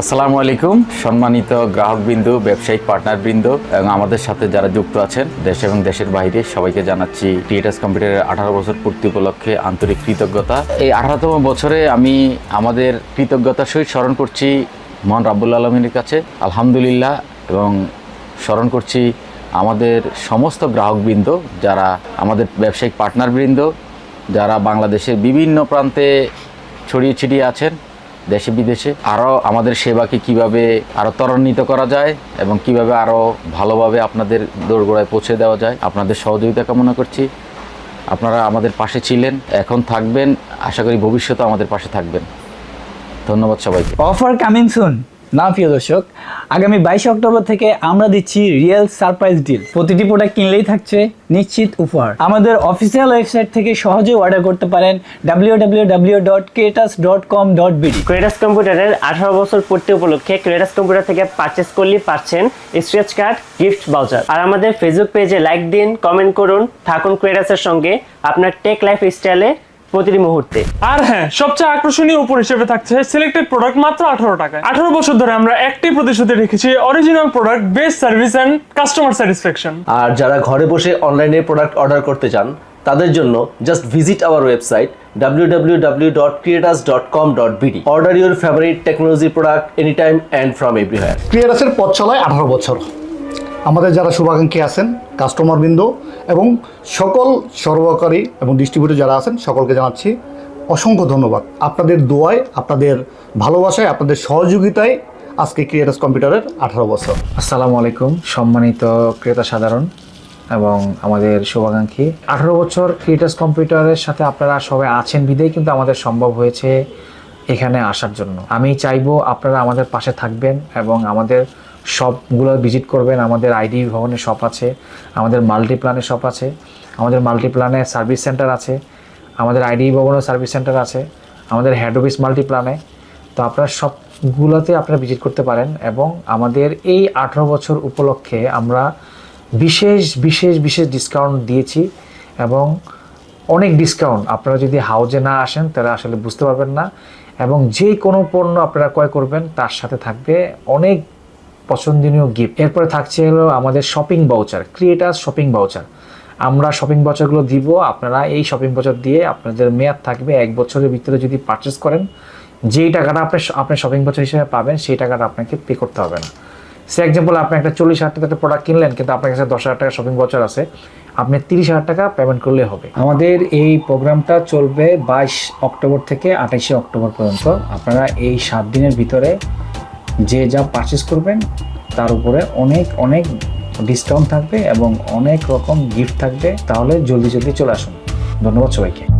আসসালামু আলাইকুম, সম্মানিত গ্রাহকবৃন্দ, ব্যবসায়িক পার্টনারবৃন্দ এবং আমাদের সাথে যারা যুক্ত আছেন দেশ এবং দেশের বাইরে, সবাইকে জানাচ্ছি টিএটাস কম্পিউটারের আঠারো বছর পূর্তি উপলক্ষে আন্তরিক কৃতজ্ঞতা। এই আঠারোতম বছরে আমি আমাদের কৃতজ্ঞতার সহিত স্মরণ করছি মহান রাব্বুল আলমিনের কাছে। আলহামদুলিল্লাহ এবং স্মরণ করছি আমাদের সমস্ত গ্রাহকবৃন্দ, যারা আমাদের ব্যবসায়িক পার্টনারবৃন্দ, যারা বাংলাদেশের বিভিন্ন প্রান্তে ছড়িয়ে ছিটিয়ে আছেন। দেশে বিদেশে আরও আমাদের সেবাকে কীভাবে আরও ত্বরান্বিত করা যায় এবং কীভাবে আরও ভালোভাবে আপনাদের দোরগোড়ায় পৌঁছে দেওয়া যায়, আপনাদের সহযোগিতা কামনা করছি। আপনারা আমাদের পাশে ছিলেন, এখন থাকবেন। আশা করি ভবিষ্যতে আমাদের পাশে থাকবেন। ধন্যবাদ সবাইকে। অফার কামিং সুন না প্রিয় দর্শক, আগামী বাইশে অক্টোবর থেকে আমরা দিচ্ছি রিয়েল সারপ্রাইজ ডিল প্রতিটি প্রোডাক্ট কিনলেই থাকছে নিশ্চিত উপহার। আমাদের অফিসিয়াল ওয়েবসাইট থেকে সহজেই অর্ডার করতে পারেন W W W dot কেটাস dot com dot BD ক্রেডাস কম্পিউটারের আঠারো বছর পূর্তি উপলক্ষে ক্রেডাস কম্পিউটার থেকে পারচেস করলে পাচ্ছেন স্ক্র্যাচ কার্ড গিফট বাউচার আর আমাদের ফেসবুক পেজে লাইক দিন কমেন্ট করুন, থাকুন ক্রেডাসের সঙ্গে। আপনার টেক লাইফ স্টাইলে প্রতিটি মুহূর্তে। আর হ্যাঁ সবচেয়ে আকর্ষণীয় উপর হিসেবে থাকছে সিলেক্টেড প্রোডাক্ট মাত্র আঠারো টাকায়। আঠারো বছর ধরে আমরা একটি প্রতিশ্রুতি রেখেছি original product best service and customer satisfaction আর যারা ঘরে বসে অনলাইনে প্রোডাক্ট অর্ডার করতে চান তাদের জন্য just visit our website www.creators.com.bd order your favourite technology product any time and from everywhere ক্লিয়ারাসের পথ চলায় আঠারো বছর। আমাদের যারা শুভাকাঙ্ক্ষী আছেন কাস্টমারবৃন্দ এবং সকল সরবরাহকারী এবং ডিস্ট্রিবিউটর যারা আছেন, সকলকে জানাচ্ছি অসংখ্য ধন্যবাদ। আপনাদের দোয়ায়, আপনাদের ভালোবাসায়, আপনাদের সহযোগিতায় আজকে ক্রিয়েটাস কম্পিউটারের আঠারো বছর। আসসালামু আলাইকুম, সম্মানিত ক্রেতা সাধারণ এবং আমাদের শুভাকাঙ্ক্ষী। আঠারো বছর ক্রিয়েটার্স কম্পিউটারের সাথে আপনারা সবাই আছেন বিধেই কিন্তু আমাদের সম্ভব হয়েছে এখানে আসার জন্য। আমি চাইব আপনারা আমাদের পাশে থাকবেন এবং আমাদের শপগুলো ভিজিট করবেন। আমাদের আইডি ভবনে শপ আছে, আমাদের মাল্টিপ্লানের শপ আছে, আমাদের মাল্টিপ্লানে সার্ভিস সেন্টার আছে, আমাদের আইডি ভবনের সার্ভিস সেন্টার আছে, আমাদের হেড অফিস মাল্টিপ্লানে। তো আপনারা সবগুলোতে আপনারা ভিজিট করতে পারেন এবং আমাদের এই আঠারো বছর উপলক্ষে আমরা বিশেষ বিশেষ বিশেষ ডিসকাউন্ট দিয়েছি এবং অনেক ডিসকাউন্ট আপনারা যদি হাউজে না আসেন, তারা আসলে বুঝতে পারবেন না। এবং যে কোনো পণ্য আপনারা ক্রয় করবেন, তার সাথে থাকবে অনেক পছন্দনীয় গিফট এরপরে থাকছে হলো আমাদের shopping voucher creator shopping voucher আমরা শপিং বাউচারগুলো দিব, আপনারা এই শপিং বাউচার দিয়ে আপনাদের মেয়াদ থাকবে এক বছরের ভিতরে যদি পারচেস করেন, যেই টাকাটা আপনি আপনি শপিং বাউচার হিসেবে পাবেন, সেই টাকাটা আপনাকে পে করতে হবে না। সে এক্সাম্পল আপনি একটা চল্লিশ হাজার টাকা একটা প্রোডাক্ট কিনলেন, কিন্তু আপনার কাছে দশ হাজার টাকা শপিং বাউচার আছে, আপনি তিরিশ হাজার টাকা পেমেন্ট করলে হবে। আমাদের এই প্রোগ্রামটা চলবে বাইশ অক্টোবর থেকে আঠাইশে অক্টোবর পর্যন্ত। আপনারা এই সাত দিনের ভিতরে যে যা পারচেস করবেন, তার উপরে অনেক অনেক ডিসকাউন্ট থাকবে এবং অনেক রকম গিফট থাকবে। তাহলে জলদি জলদি চলে আসুন। ধন্যবাদ সবাইকে।